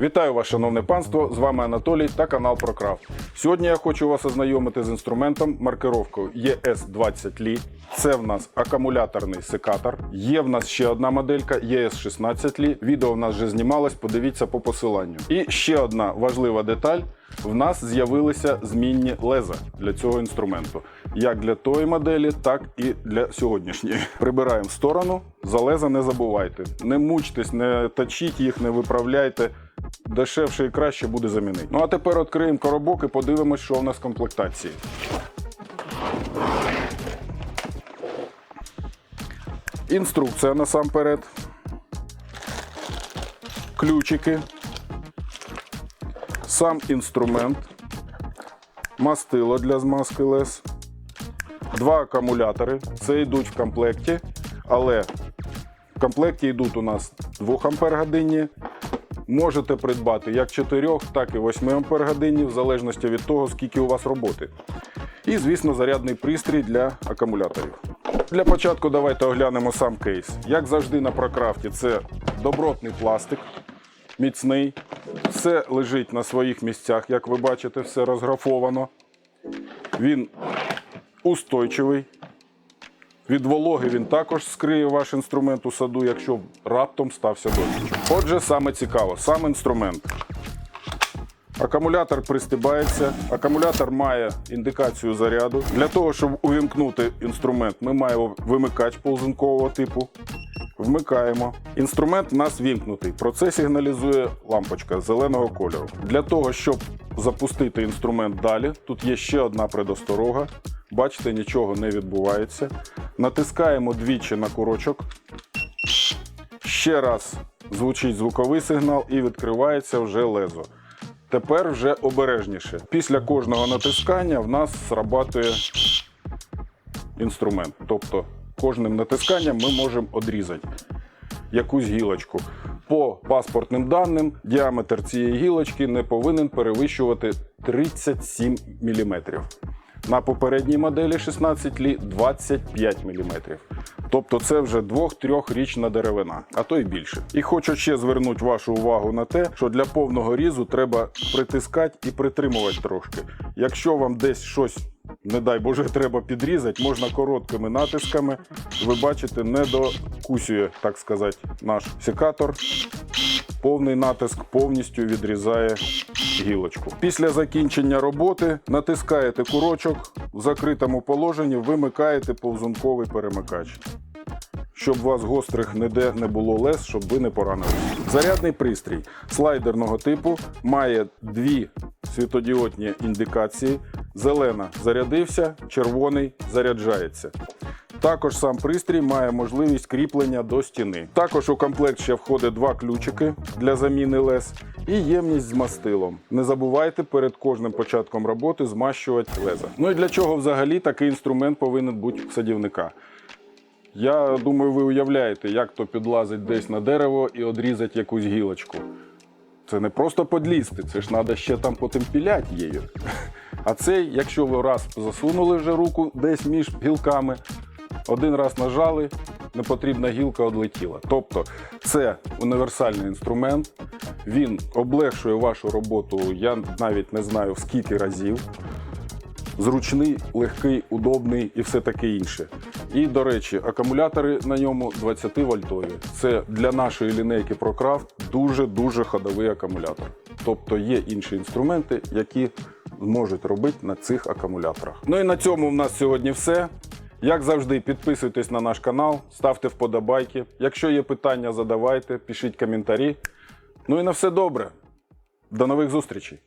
Вітаю вас, шановне панство! З вами Анатолій та канал ProCraft. Сьогодні я хочу вас ознайомити з інструментом маркировкою ES20 Li. Це в нас акумуляторний секатор. Є в нас ще одна моделька ES16 Li. Відео в нас вже знімалось, подивіться по посиланню. І ще одна важлива деталь. В нас з'явилися змінні леза для цього інструменту. Як для тої моделі, так і для сьогоднішньої. Прибираємо в сторону. За леза не забувайте. Не мучтесь, не точіть їх, не виправляйте. Дешевше і краще буде замінити. Ну а тепер відкриємо коробок і подивимось, що в нас в комплектації. Інструкція насамперед. Ключики. Сам інструмент. Мастило для змазки лез. Два акумулятори. Це йдуть в комплекті, але в комплекті йдуть у нас 2 Ампер годинні. Можете придбати як 4, так і 8 ампергодинні, в залежності від того, скільки у вас роботи. І, звісно, зарядний пристрій для акумуляторів. Для початку давайте оглянемо сам кейс. Як завжди на прокрафті, це добротний пластик, міцний. Все лежить на своїх місцях, як ви бачите, все розграфовано. Він устойчивий. Від вологи він також скриє ваш інструмент у саду, якщо раптом стався дощ. Отже, саме цікаво, сам інструмент. Акумулятор пристибається. Акумулятор має індикацію заряду. Для того, щоб увімкнути інструмент, ми маємо вимикач ползункового типу. Вмикаємо. Інструмент у нас вімкнутий. Про це сигналізує лампочка зеленого кольору. Для того, щоб запустити інструмент далі, тут є ще одна предосторога. Бачите, нічого не відбувається. Натискаємо двічі на курочок. Ще раз звучить звуковий сигнал і відкривається вже лезо. Тепер вже обережніше. Після кожного натискання в нас срабатує інструмент. Тобто кожним натисканням ми можемо одрізати якусь гілочку. По паспортним даним, діаметр цієї гілочки не повинен перевищувати 37 мм. На попередній моделі 16 лі 25 мм. Тобто це вже 2-3річна деревина, а то й більше. І хочу ще звернути вашу увагу на те, що для повного різу треба притискати і притримувати трошки. Якщо вам десь щось, не дай Боже, треба підрізати, можна короткими натисками. Ви бачите, не докусює, так сказати, наш секатор. Повний натиск повністю відрізає гілочку. Після закінчення роботи натискаєте курочок в закритому положенні, вимикаєте повзунковий перемикач. Щоб у вас гострих ніде не було лез, щоб ви не поранили. Зарядний пристрій слайдерного типу має дві світодіодні індикації. Зелена зарядився, червоний заряджається. Також сам пристрій має можливість кріплення до стіни. Також у комплект ще входить два ключики для заміни лез і ємність з мастилом. Не забувайте перед кожним початком роботи змащувати леза. Ну і для чого взагалі такий інструмент повинен бути у садівника? Я думаю, ви уявляєте, як то підлазить десь на дерево і одрізати якусь гілочку. Це не просто подлізти, це ж треба ще там потім піляти її. А цей, якщо ви раз засунули вже руку десь між гілками, один раз нажали, непотрібна гілка одлетіла. Тобто це універсальний інструмент, він облегшує вашу роботу, я навіть не знаю в скільки разів. Зручний, легкий, удобний і все таке інше. І, до речі, акумулятори на ньому 20 вольтові. Це для нашої лінейки ProCraft дуже-дуже ходовий акумулятор. Тобто є інші інструменти, які зможуть робити на цих акумуляторах. Ну і на цьому в нас сьогодні все. Як завжди, підписуйтесь на наш канал, ставте вподобайки. Якщо є питання, задавайте, пишіть коментарі. Ну і на все добре. До нових зустрічей!